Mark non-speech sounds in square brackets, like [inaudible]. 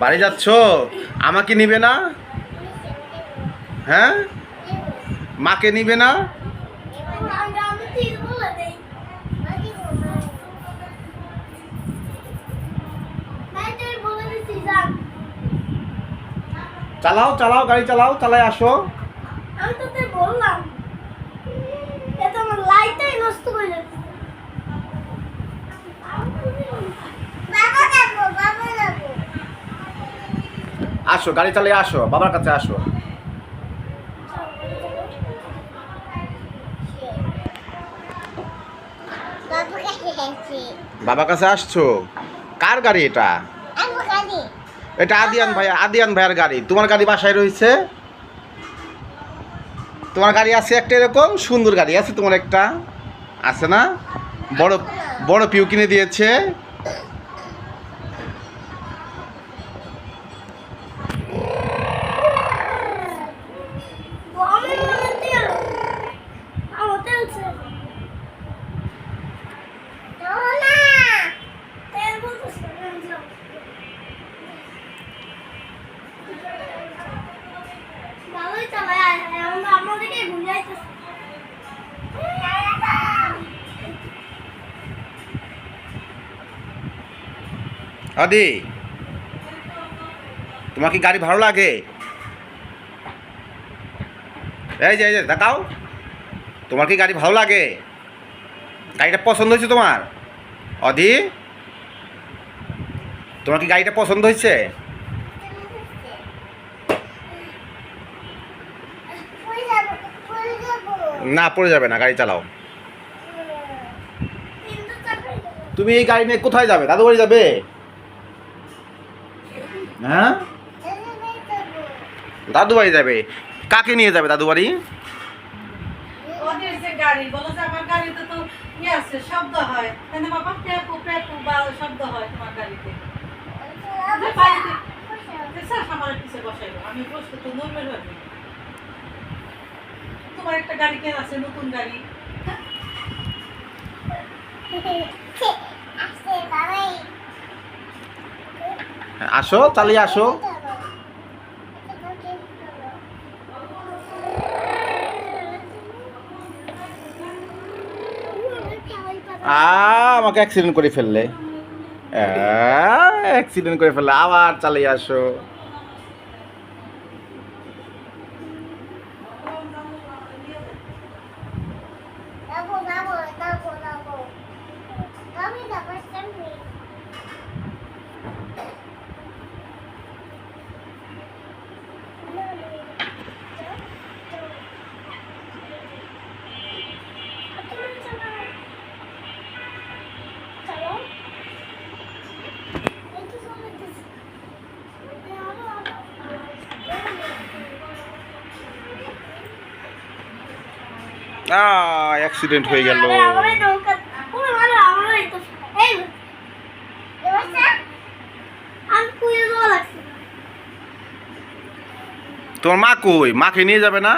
বাড়ি যাচ্ছ? আমাকে নিবে না? হ্যাঁ? মাকে নিবে না। চালাও চালাও, গাড়ি চালাও চালাই আসো। আমি তো বললাম। এটা আমার লাইটটাই নষ্ট করে যাচ্ছে বাবা যাব বাবা যাব আসো, গাড়ি চালিয়ে আসো, বাবার কাছে আসো। বাবার কাছে আসছো? কার গাড়ি এটা? এটা আদিয়ান ভাই আদিয়ান ভাইয়ের গাড়ি। তোমার গাড়ি বাসায় রয়েছে? তোমার গাড়ি আছে একটা এরকম সুন্দর গাড়ি, আছে তোমার একটা? আছে না? বড় বড় পিউ কিনে দিয়েছে। আদি, তোমার কি গাড়ি ভালো লাগে? এই যে এই যে, দেখাও। তোমার কি গাড়ি ভালো লাগে? গাড়িটা পছন্দ হয়েছে তোমার? অদি তোমার কি গাড়িটা পছন্দ হয়েছে? না, পড়ে যাবে না, গাড়ি চালাও। তুমি এই গাড়ি নিয়ে কোথায় যাবে? দাদু বাড়ি যাবে? হ্যাঁ? দাদু বাড়ি যাবে। কাকে নিয়ে যাবে দাদু বাড়ি ওদের যে গাড়ি বলো যে গাড়িতে তো শব্দ হয়। তাহলে বাবা? পেপু পেপু বা শব্দ হয় তোমার গাড়িতে। যে বাড়িতে আমার পিছে বসাইবো আমি বসতে তো নর্মাল হবে তোমার একটা গাড়ি কেন আছে নতুন গাড়ি। [laughs] আসো চালিয়ে আসো। আমাকে অ্যাক্সিডেন্ট করে ফেললে। অ্যাক্সিডেন্ট করে ফেললে। আবার চালিয়ে আসো। অ্যাক্সিডেন্ট হয়ে গেল। তোমার মা কই? মাকে নিয়ে যাবে না?